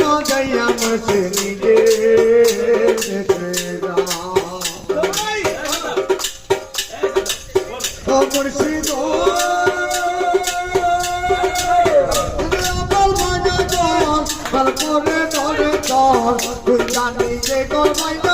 মজাইয়া মসে নিজে মুর্শিদ করে ধরে ধর তুই জানি যে গমাই না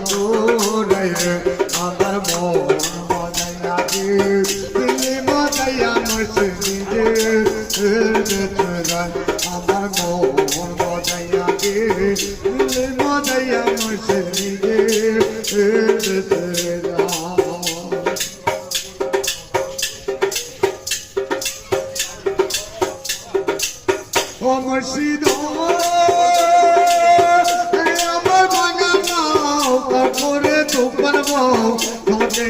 তোরে আমার মন মজাইয়া রে দিলি মজাইয়া মসজিদে আমার মন মজাইয়া রে দিলি মজাইয়া মসজিদে ও মুর্শিদ আমার তো পারব তোমাকে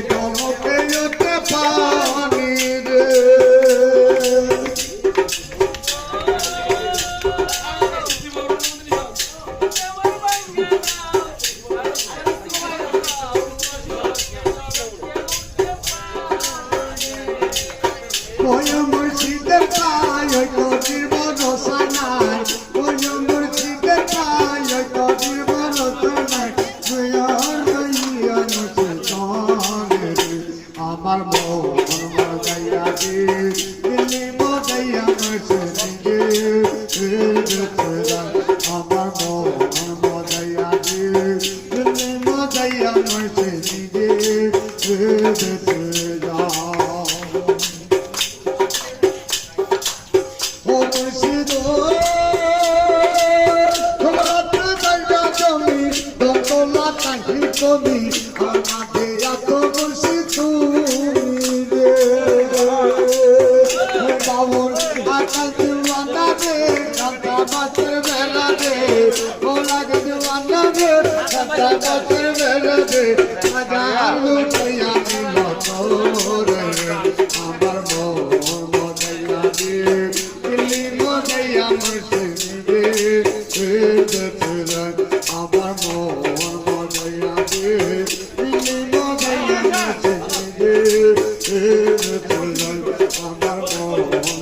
আমার মন মজাইয়া দিলি মজাইয়া মুর্শিদে আমার মন মজাইয়া দিলি মজাইয়া মুর্শিদে ও মুর্শিদ তোমরা জমি দোতলা টাঙ্কি কমি আকাশ দিওয়ানা রে কাঁটা মাছের বেলা রে ও লাগে দিওয়ানা রে কাঁটা মাছের বেলা রে আজা আলু কইয়া দিল তোরে আমার মন মজাইয়া রে দিল্লি মজাইয়া মুর্শিদে মুর্শিদে আমার মন মজাইয়া মুর্শিদে আমার মন